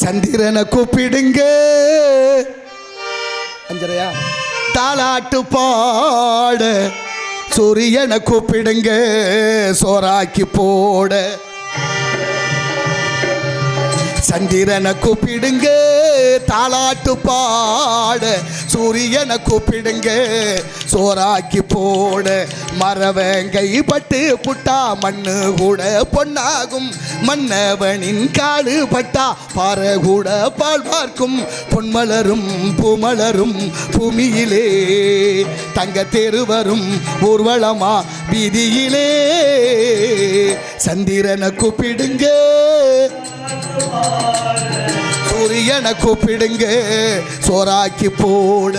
சந்திரனை கூப்பிடுங்க. அஞ்சரையா? தாளாட்டு பாட. சூரியனை கூப்பிடுங்க சோறாக்கி போட. சந்திரனை கூப்பிடுங்க. தாளாட்டு பாட சூரியனை கூப்பிடுங்க. சோறாக்கி போட மரவங்கை பட்டு புட்டா மண்ணு கூட பொன்னாகும். மன்னவனின் காடு பட்டா பாறை கூட பால் பார்க்கும். பொன்மலரும் பூமலரும் பூமியிலே தங்க தெருவரும் ஊர்வலமா வீதியிலே. சந்திரனை கூப்பிடுங்க. என கூப்பிடுங்க சோறாக்கி போட.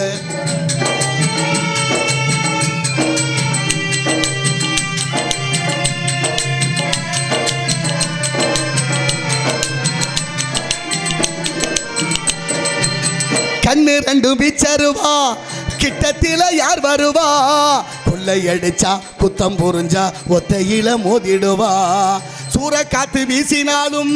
கண்ணு ரெண்டு பிச்சருவா கிட்டத்தில யார் வருவா? கொள்ளையடிச்சா குத்தம் புரிஞ்சா ஒத்தையில மோதிடுவா. சூற காத்து வீசினாலும்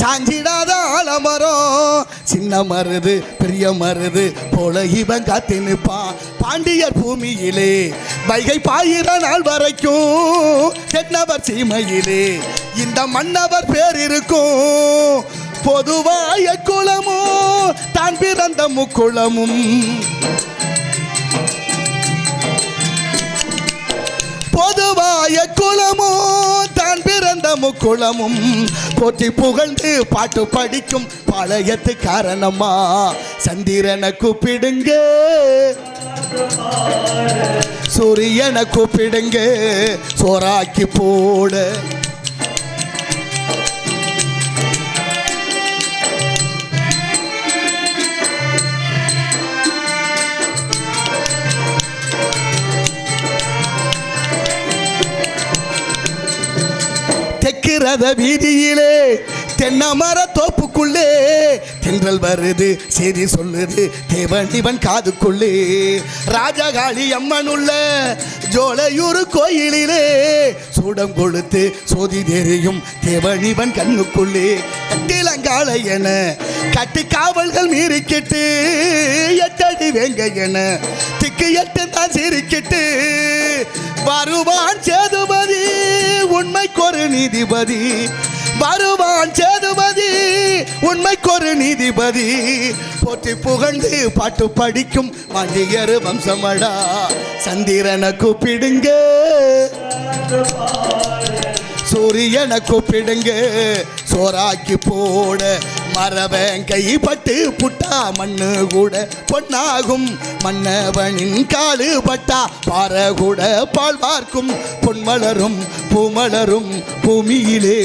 சாஞ்சிடாத ஆலமரம் சின்ன மருது பெரிய மருது போல இவன் காத்து நிற்பான். பாண்டியர் பூமியிலே வைகை பாயிர நாள் வரைக்கும் என்னவர் சீமையிலே. இந்த மன்னவர் பேர் இருக்கும் பொதுவாய குளமும் தான் பிறந்த முக்குளமும். பொதுவாய குலமும் பிறந்த குளமும். போற்றி புகழ்ந்து பாட்டு படிக்கும் பழையத்து காரணமா சந்திரனை கூப்பிடுங்க. சூரியனை கூப்பிடுங்க. சோறாக்கி போட. தெற்கிறத வீதியிலே தென்னமர தோப்புக்குள்ளே. தென்றல் வருது சரி சொல்லுது தேவன் இவன் காதுக்குள்ளே. ராஜகாளி அம்மன் உள்ள ஜோலையூர் கோயிலிலே. சூடம் கொளுத்து சோதி தெரியும் இவன் கண்ணுக்குள்ளே. கட்டிலங்கால என கட்டி காவல்கள் மீறிக்கிட்டு எட்டடி வேங்க என திக்கு எட்டு தான் சிரிக்கிட்டு வருவான் நீதிபதி வருவான் சேதுபதி உண்மைக்கொரு நீதிபதி. போற்றி புகழ்ந்து பாட்டு படிக்கும் மண்டியர் வம்சமடா சந்திரனை கூப்பிடுங்க. சூரியனை கூப்பிடுங்க சோறாக்கி போட மரபன் கைப்பட்டு புட்டா மண்ணு கூட பொன்னாகும். மன்னவனின் காலு பட்டா பாறை கூட பால் பார்க்கும் பொன்மலரும் பூமலரும் பூமியிலே.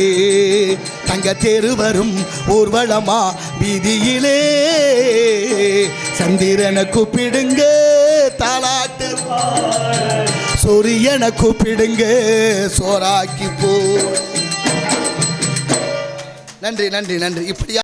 தங்க தேருவரும் ஊர்வலமா வீதியிலே. சந்திரனை கூப்பிடுங்க தாளாட்டு சூரியனை கூப்பிடுங்க சோறாக்கி போ. நன்றி நன்றி நன்றி. இப்படியா